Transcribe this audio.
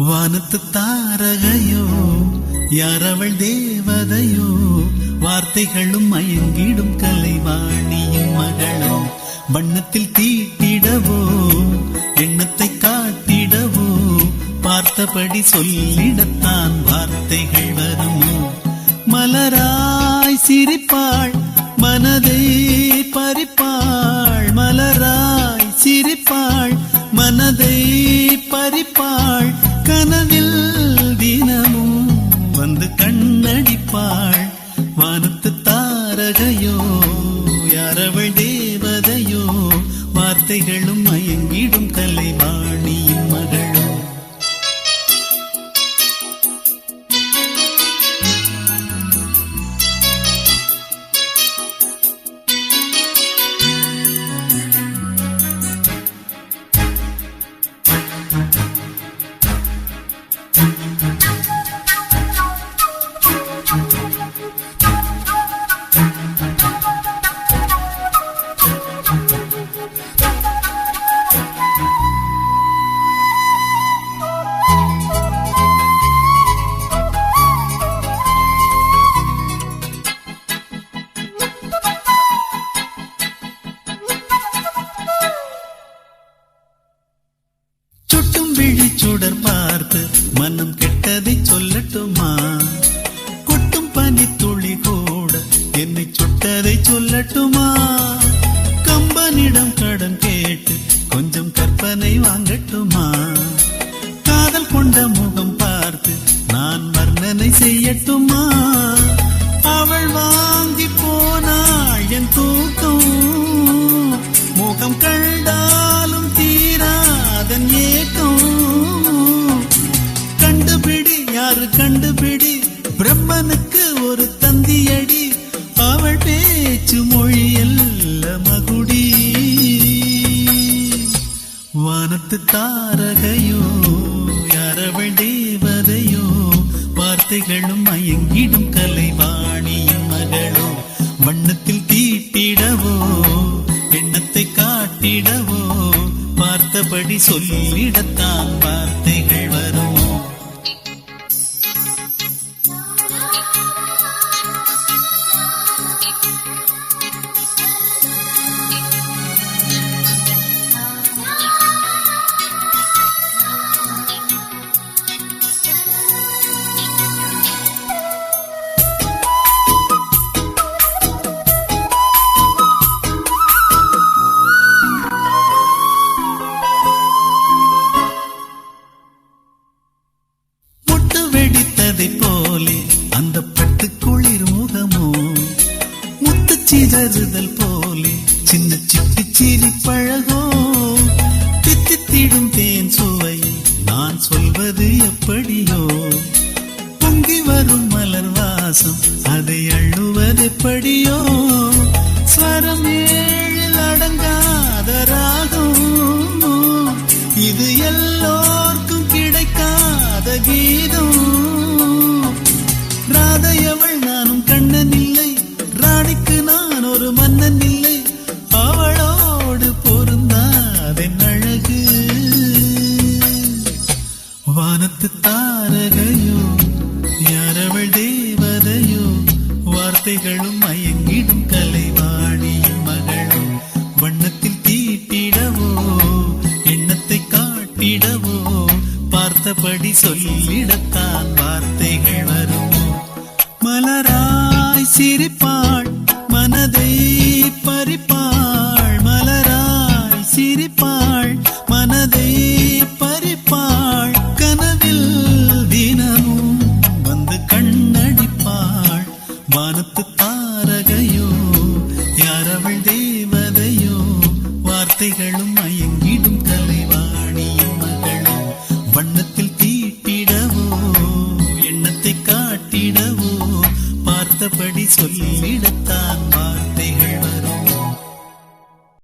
வானத்து தாரகையோ யாரவள் தேவதையோ வார்த்தைகளும் மயங்கிடும் கலைவாணியின் மகளோ வண்ணத்தில் தீட்டிடவோ எண்ணத்தை காட்டிடவோ பார்த்தபடி சொல்லிடத்தான் வார்த்தைகள் வருமோ? மலராய் சிரிப்பாள் மனதை பறிப்பாள் மலராய் சிரிப்பாள் மனதை பறிப்பாள் கனவில் தினமும் வந்து கண்ணடிப்பாள். வானத்து தாரகையோ யாரவள் தேவதையோ வார்த்தைகளும் மயங்கிடும் கலைவாணியின் மகளோ. சுட்டும் பார்த்து மனம் கெட்டதை சொல்லட்டுமா? கொட்டும் பனி துளி கூட என்னை சுட்டதை சொல்லட்டுமா? கம்பனிடம் கடன் கேட்டு கொஞ்சம் கற்பனை வாங்கட்டுமா? காதல் கொண்ட முகம் பார்த்து நான் வர்ணனை செய்யட்டுமா? யாரு கண்டுபிடி? பிரம்மனுக்கு ஒரு தந்தியடி. அவள் பேச்சு மொழி எல்ல மகுடி. வானத்து தாரகையோ யாரவள் தேவதையோ வார்த்தைகளும் மயங்கிடும் கலைவாணியின் மகளோ வண்ணத்தில் தீட்டிடவோ எண்ணத்தை காட்டிடவோ பார்த்தபடி சொல்லிடத்தான் வார்த்தைகள் வரும். பேசுதல் போலே சின்ன சிட்டு சிரி பழகோ தித்தித்திடும் தேன் சுவை நான் சொல்வது எப்படியோ. பொங்கி வரும் மலர் வாசம் அதை அள்ளுவது எப்படியோ. ஸ்வரம் ஏழில் அடங்காத ராகம். இது எல்லோ வார்த்தைகளும் மயங்கிடும் கலைவாணியின் மகளும். வண்ணத்தில் தீட்டிடவோ எண்ணத்தை காட்டிடவோ பார்த்தபடி சொல்லிடத்தான் வார்த்தைகள் வருமோ? மலராய் சிரிப்பாள் மனதை பறிப்பாள். அப்படி சொல்லிடத்தான் மாறி